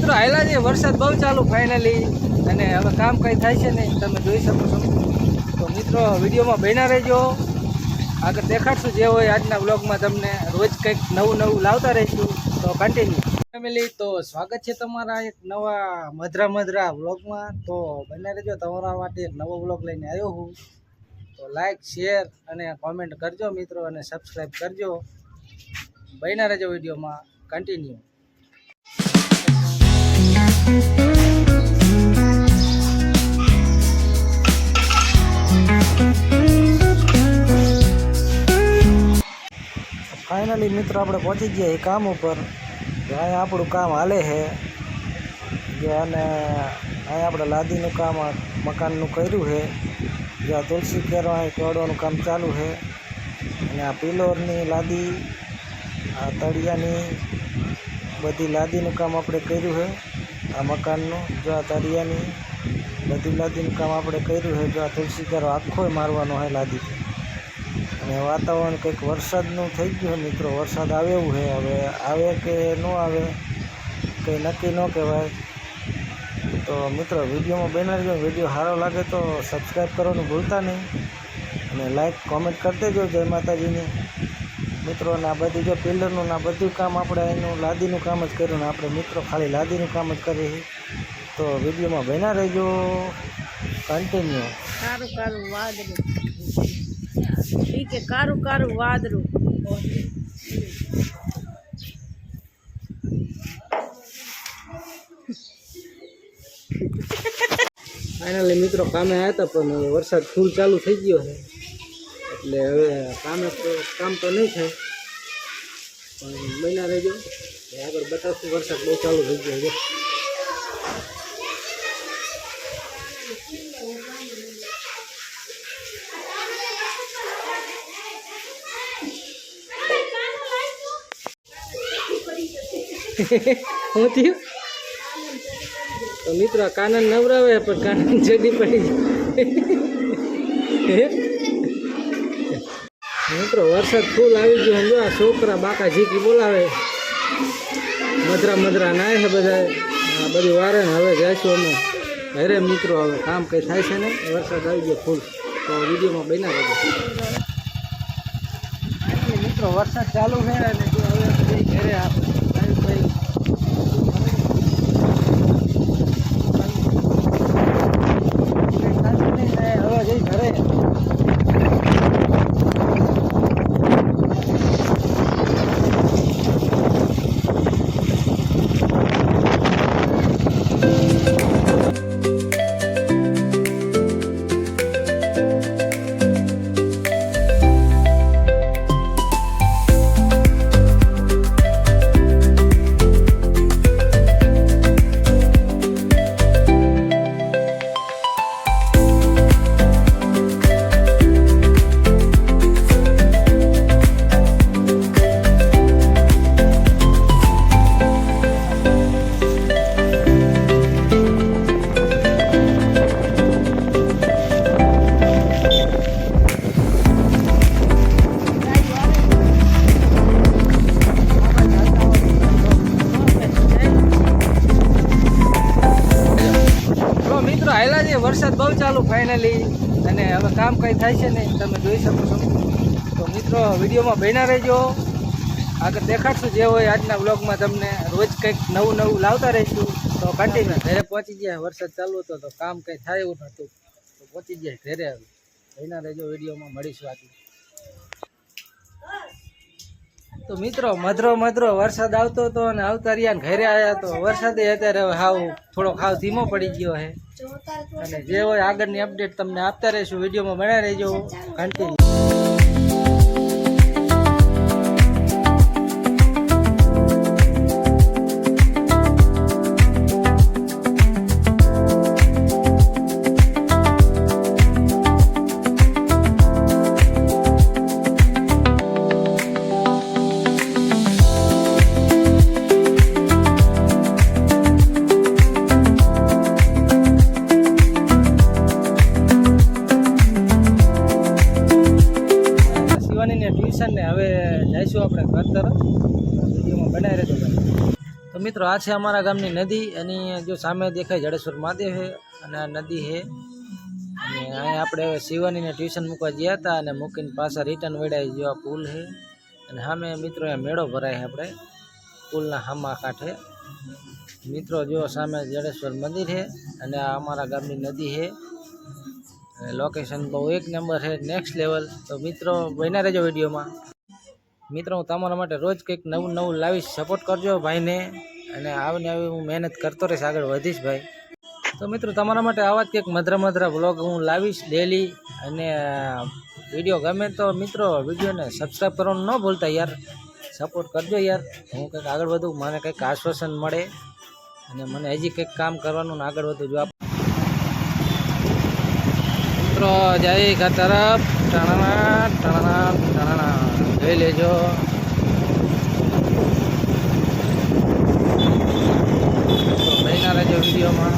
મિત્રો આવેલા છે. વરસાદ બહુ ચાલુ ફાઇનલી અને હવે કામ કંઈ થાય છે નહીં. તમે જોઈ શકો છો. તો મિત્રો, વિડીયોમાં બન્યા રહેજો. આગળ દેખાડશું જે હોય આજના બ્લોગમાં તમને. રોજ કંઈક નવું નવું લાવતા રહીશું. તો કન્ટિન્યુ ફેમિલી તો સ્વાગત છે તમારા એક નવા મધરા મધરા બ્લોગમાં તો બન્યા રહેજો. તમારા માટે એક નવો બ્લોગ લઈને આવ્યો હું. તો લાઈક શેર અને કોમેન્ટ કરજો મિત્રો અને સબસ્ક્રાઈબ કરજો. બન્યા રહેજો વિડીયોમાં. કન્ટિન્યુ ફાઇનલી મિત્રો, આપણે પહોંચી ગયા એ કામ ઉપર. અહીંયા આપણું કામ હાલે છે. જે અને અહીંયા આપણે લાદીનું કામ, મકાનનું કર્યું છે. જે આ તુલસી કેરો અહીં તોડવાનું કામ ચાલુ છે. અને આ પિલોરની લાદી, આ તળિયાની બધી લાદીનું કામ આપણે કર્યું છે. આ મકાનનું, જો આ તળિયાની બધી લાદીનું કામ આપણે કર્યું છે જો આ તુલસી કેરો આખો મારવાનો છે લાદી. અને વાતાવરણ કંઈક વરસાદનું થઈ ગયું છે મિત્રો, વરસાદ આવે એવું છે હવે આવે કે ન આવે, કંઈ નક્કી ન કહેવાય. તો મિત્રો, વિડીયોમાં બેનર જો વીડિયો સારો લાગે તો સબસ્ક્રાઈબ કરવાનું ભૂલતા નહીં. અને લાઈક, કોમેન્ટ કરી દેજો. જય માતાજીની. મિત્રો ને આ બધું જો પિલરનું ને આ બધું કામ આપણે એનું લાદીનું કામ જ કર્યું ને આપણે મિત્રો ખાલી લાદીનું કામ જ કરીએ તો વિડીયોમાં બન્યા રહેજો. કન્ટિન્યુ કારું કારું વાદળું. ઠીક છે કારું કારું વાદળું. ફાઇનલી મિત્રો કામે આવ્યા હતા પણ વરસાદ ફૂલ ચાલુ થઈ ગયો છે. એટલે હવે કામ તો કામ તો નહીં થાય. પણ મહિના રહેજો આગળ બતાવશું વરસાદ બહુ ચાલુ થઈ ગયો છે. શું થયું? તો મિત્રો કાનન નવરાવે પણ કાનન જડી પડી જાય. મિત્રો, વરસાદ ફૂલ આવી ગયો સમજો, આ છોકરા બાકા ઝીકી બોલાવે. મધરા મધરા નાય છે બધા આ બધી વારે ને હવે જઈશું અમે. ઘરે મિત્રો હવે કામ કંઈ થાય છે ને વરસાદ આવી ગયો ફૂલ તો વિડીયોમાં બન્યા રહેજો. મિત્રો, વરસાદ ચાલુ છે જો હવે ઘરે આપણે થાય છે નહીં તમે જોઈ શકો છો. તો મિત્રો, વિડીયોમાં બહેના રહેજો. આગળ દેખાડશું જે હોય આજના બ્લોગમાં તમને. રોજ કંઈક નવું નવું લાવતા રહીશું. તો કન્ટિન્યુ ઘરે પહોંચી ગયા. વરસાદ ચાલુ હતો તો કામ કંઈ થાય એવું નહોતું. તો પહોંચી ગયા ઘરે આવી બહેના રહેજો વિડીયોમાં. મળીશું આગળ. તો મિત્રો, મધરો મધરો વરસાદ આવતો હતો અને આવતા રહ્યા ઘરે આવ્યા તો વરસાદે અત્યારે હવે થોડોક હાવ ધીમો પડી ગયો છે. અને જે હોય આગળની અપડેટ તમને આપતા રહીશું. વિડીયોમાં બનાવી રહેજો. કન્ટિન્યુ મિત્રો, આ છે અમારા ગામની નદી. અને જો સામે દેખાય જડેશ્વર મહાદેવ છે અને આ નદી છે. અને અહીંયા આપણે શિવાનીને ટ્યુશન મૂકવા ગયા હતા અને મૂકીને પાછા રિટર્ન વળ્યા જેવા પુલ છે. અને સામે મિત્રો, અહીંયા મેળો ભરાય છે આપણે. પુલના હામા કાંઠે. મિત્રો, જો સામે જડેશ્વર મંદિર છે અને આ અમારા ગામની નદી છે. લોકેશન બહુ એક નંબર છે નેક્સ્ટ લેવલ તો મિત્રો, બન્યા રહેજો વિડીયોમાં. મિત્રો, હું તમારા માટે રોજ કંઈક નવું નવું લાવીશ. સપોર્ટ કરજો ભાઈને. અને આવીને આવી હું મહેનત કરતો રહીશ, આગળ વધીશ ભાઈ. તો મિત્રો, તમારા માટે આવા જ કંઈક મધરા મધરા બ્લોગ હું લાવીશ ડેલી અને વીડિયો ગમે તો મિત્રો વિડીયોને સબસ્ક્રાઈબ કરવાનું ન ભૂલતા યાર. સપોર્ટ કરજો યાર. હું કંઈક આગળ વધું, મને કંઈક આશ્વાસન મળે અને મને હજી કંઈક કામ કરવાનું આગળ વધુ. જો મિત્રો, જાય ઘર તરફ. ટણાના ટણાના ટણાના જોઈ લેજો તો બહેના રહેજો વિડીયોમાં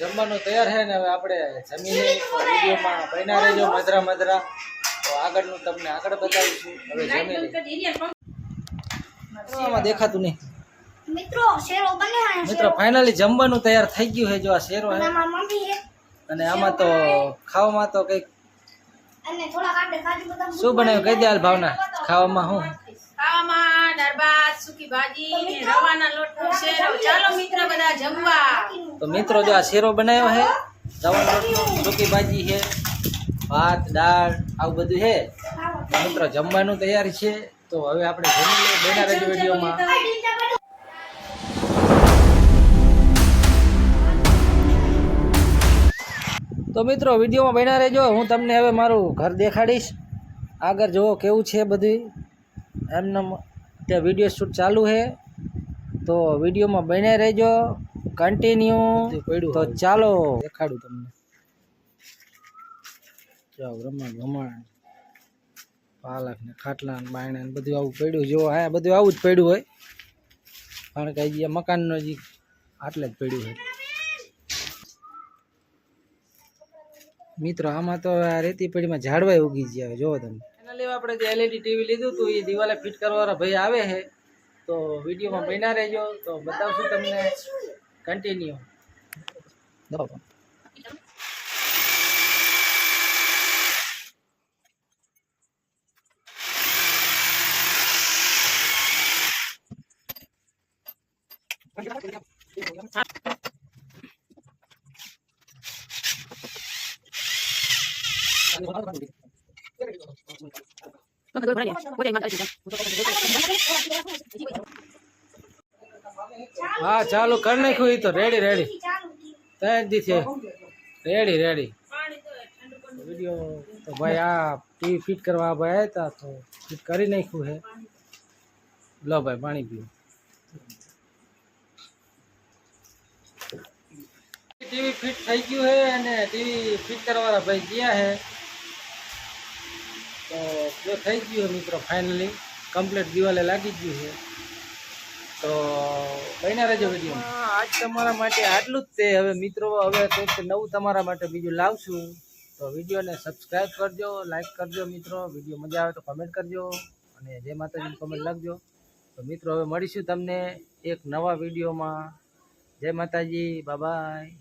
જમવાનું તૈયાર છે ને હવે આપણે જમીને વિડીયોમાં બન્યા રહેજો મધરા મધરા. તો આગળનું તમને આગળ બતાવીશું. હવે જમીને. દેખાતું નહીં. મિત્રો શેરો બને મિત્રો ફાઇનલી જમવાનું તૈયાર થઈ ગયું છે જો આ શેરો છે. હે અને આમાં તો ખાવામાં તો કંઈક શું બનાવ્યું? કહી દે હાલ ભાવના? ખાવામાં શું ખાવામાં દાળ સુકી ભાજી ને રવાના લોટનો શેરો. ચાલો મિત્ર બધા જમવા. તો મિત્રો જો આ શેરો બનાવ્યો છે રવાનો સૂકી ભાજી છે ભાત દાળ આવું બધું છે. મિત્રો જમવાનું તૈયાર છે તો હવે આપણે જમી લઈએ બેના રહેજો વિડીયોમાં. તો મિત્રો વિડીયોમાં બન્યા રહેજો હું તમને હવે મારું ઘર દેખાડીશ. આગળ જુઓ કેવું છે બધું એમને ત્યાં વીડિયો શૂટ ચાલુ છે. તો વિડીયોમાં બને રહેજો. કન્ટિન્યુ તો ચાલો. દેખાડું તમને. જાઓ રમણ ભમણ પાલક ને ખાટલા ને બાયણા ને બધું આવું પડ્યું. જો હા બધું આવું જ પડ્યું હોય. કારણ કે આ મકાનનો હજી આટલે જ પડ્યું હોય. મિત્રો આમાં તો આ રેતી પેઢીમાં ઝાડવાય ઉગી ગયા જોવો તમે. આપણે જે એલઈડી ટીવી લીધું હતું એ દિવાલે ફિટ કરવાવાળા ભાઈ આવે છે. તો વિડીયોમાં બન્યા રહેજો. તો બતાવશું તમને કન્ટિન્યુ હા ચાલુ કરી નાખ્યું એ તો રેડી રેડી તૈયાર દી છે રેડી રેડી વીડિયો તો ભાઈ આ ટીવી ફિટ કરવા આ ભાઈ આવ્યા હતા તો ફિટ કરી નાખ્યું છે લો ભાઈ પાણી પીવું ટીવી ફિટ થઈ ગયું છે અને ટીવી ફિટ કરવાવાળા ભાઈ ગયા છે તો જો થઈ ગયું મિત્રો ફાઇનલી કમ્પ્લીટ દિવાલે લાગી ગયું છે. તો બન્યા રહેજો વીડિયો આજ તમારા માટે આટલું જ તે હવે મિત્રો, હવે કંઈક નવું તમારા માટે બીજું લાવશું. તો વિડીયોને સબસ્ક્રાઈબ કરજો લાઈક કરજો મિત્રો. વીડિયો મજા આવે તો કમેન્ટ કરજો અને જય માતાજીની કમેન્ટ લખજો. તો મિત્રો, હવે મળીશું તમને એક નવા વિડીયોમાં. જય માતાજી બાય